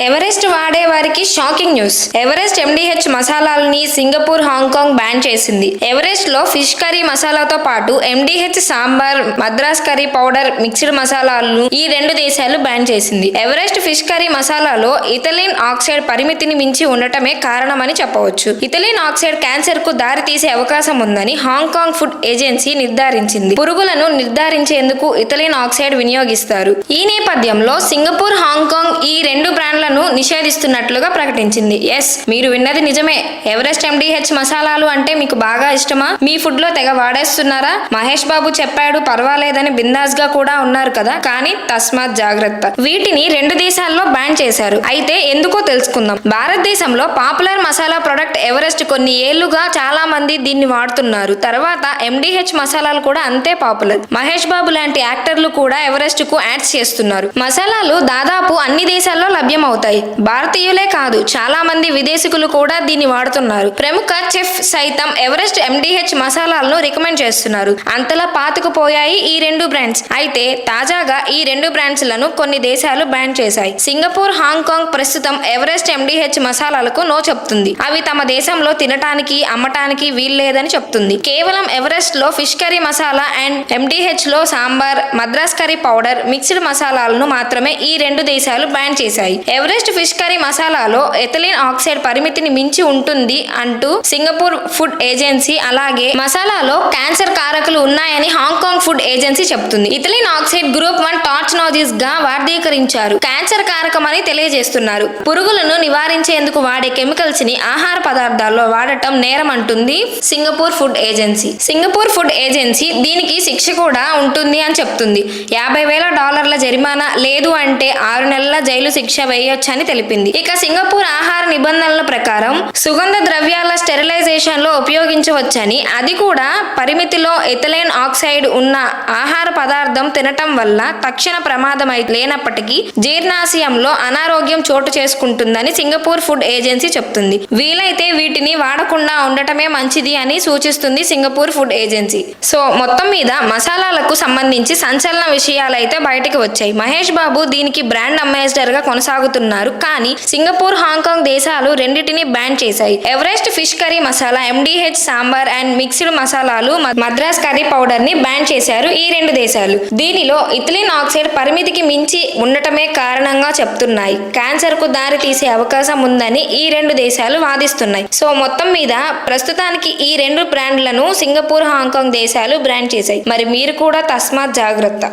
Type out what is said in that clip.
Everest వాడే వారికి shocking news. Everest MDH మసాలాలని సింగపూర్ హాంకాంగ్ బ్యాన్ చేసింది. ఎవరెస్ట్లో ఫిష్ కర్రీ మసాలాతో పాటు MDH sambar Madras curry powder mixed మసాలాలను ఈ రెండు దేశాలు బ్యాన్ చేసింది. ఎవరెస్ట్ ఫిష్ కర్రీ మసాలాలో ఇథలిన్ ఆక్సైడ్ పరిమితిని మించి ఉండటమే కారణమని చెప్పవచ్చు. ఇథలిన్ ఆక్సైడ్ క్యాన్సర్కు దారి తీసే అవకాశం ఉందని హాంకాంగ్ ఫుడ్ ఏజెన్సీ నిర్ధారించింది. పురుగులను నిర్ధారించేందుకు ఇథలిన్ ఆక్సైడ్ వినియోగిస్తారు. ఈ నేపథ్యంలో సింగపూర్ హాంకాంగ్ ఈ రెండు మసాలాలను నిషేధిస్తున్నట్లుగా ప్రకటించింది. ఎస్ మీరు విన్నది నిజమే. ఎవరెస్ట్ ఎండిహెచ్ మసాలాలు అంటే మీకు బాగా ఇష్టమా? మీ ఫుడ్లో తెగ వాడేస్తున్నారా? మహేష్ బాబు చెప్పాడు పర్వాలేదని బిందాస్గా కూడా ఉన్నారు కదా. కానీ తస్మాత్ జాగ్రత్త. వీటిని రెండు దేశాల్లో బ్యాన్ చేశారు. అయితే ఎందుకో తెలుసుకుందాం. భారతదేశంలో పాపులర్ మసాలా ప్రొడక్ట్ ఎవరెస్ట్ కొన్ని ఏళ్ళుగా చాలా మంది దీన్ని వాడుతున్నారు. తర్వాత ఎండిహెచ్ మసాలాలు కూడా అంతే పాపులర్. మహేష్ బాబు లాంటి యాక్టర్లు కూడా ఎవరెస్ట్కు యాడ్స్ చేస్తున్నారు. మసాలాలు దాదాపు అన్ని దేశాల్లో లభ్యమవుతాయి. అవుతాయి. భారతీయులే కాదు చాలా మంది విదేశీకులు కూడా దీన్ని వాడుతున్నారు. ప్రముఖ చెఫ్ సైతం ఎవరెస్ట్ ఎండిహెచ్ మసాలాలను రికమెండ్ చేస్తున్నారు. అంతలా పాతుకుపోయాయి ఈ రెండు బ్రాండ్స్. అయితే తాజాగా ఈ రెండు బ్రాండ్స్లను కొన్ని దేశాలు బ్యాన్ చేశాయి. సింగపూర్ హాంకాంగ్ ప్రస్తుతం ఎవరెస్ట్ ఎండిహెచ్ మసాలాలకు నో చెప్తుంది. అవి తమ దేశంలో తినటానికి అమ్మటానికి వీల్లేదని చెప్తుంది. కేవలం ఎవరెస్ట్లో fish curry masala and ఎండిహెచ్లో sambar Madras curry powder mixed మసాలాలను మాత్రమే ఈ రెండు దేశాలు బ్యాన్ చేశాయి. ఎవరెస్ట్ ఫిష్ కర్రీ మసాలాలో ఎథలిన్ ఆక్సైడ్ పరిమితిని మించి ఉంటుంది అంటూ సింగపూర్ ఫుడ్ ఏజెన్సీ అలాగే మసాలాలో క్యాన్సర్ కారకులు ఉన్నాయని హాంకాంగ్ ఫుడ్ ఏజెన్సీ చెప్తుంది. ఇథలిన్ ఆక్సైడ్ గ్రూప్ వన్ టార్చనోజిస్గా వర్గీకరించారు క్యాన్సర్ కారకమని తెలియజేస్తున్నారు. పురుగులను నివారించేందుకు వాడే కెమికల్స్ని ఆహార పదార్థాల్లో వాడటం నేరం అంటుంది Singapore food agency. Singapore food agency దీనికి శిక్ష కూడా ఉంటుంది అని చెప్తుంది. యాభై వేల డాలర్ల జరిమానా లేదు అంటే ఆరు నెలల జైలు శిక్ష చేయొచ్చని తెలిపింది. ఇక సింగపూర్ ఆహార నిబంధనల ప్రకారం సుగంధ ద్రవ్యాల స్టెరిలైజేషన్లో ఉపయోగించవచ్చని అది కూడా పరిమితిలో ఎథలైన్ ఆక్సైడ్ ఉన్న ఆహార పదార్థం తినటం వల్ల తక్షణ ప్రమాదం లేనప్పటికీ జీర్ణాశయంలో అనారోగ్యం చోటు చేసుకుంటుందని సింగపూర్ ఫుడ్ ఏజెన్సీ చెప్తుంది. వీలైతే వీటిని వాడకుండా ఉండటమే మంచిది అని సూచిస్తుంది సింగపూర్ ఫుడ్ ఏజెన్సీ. సో మొత్తం మీద మసాలాలకు సంబంధించి సంచలన విషయాలైతే బయటకు వచ్చాయి. మహేష్ బాబు దీనికి బ్రాండ్ అంబాసిడర్గా కొనసాగుతున్నారు. కానీ సింగపూర్ హాంకాంగ్ దేశాలు రెండింటిని బ్యాన్ చేశాయి. Everest fish curry masala MDH sambar and mixed మసాలాలు మద్రాస్ కర్రీ పౌడర్ని బ్యాన్ చేశారు ఈ రెండు దేశాలు. దీనిలో ఇథిలిన్ ఆక్సైడ్ పరిమితికి మించి ఉండటమే కారణంగా చెప్తున్నాయి. క్యాన్సర్కు దారి తీసే అవకాశం ఉందని ఈ రెండు దేశాలు వాదిస్తున్నాయి. సో మొత్తం మీద ప్రస్తుతానికి ఈ రెండు బ్రాండ్లను సింగపూర్ హాంకాంగ్ దేశాలు బ్రాండ్ చేశాయి. మరి మీరు కూడా తస్మాత్ జాగ్రత్త.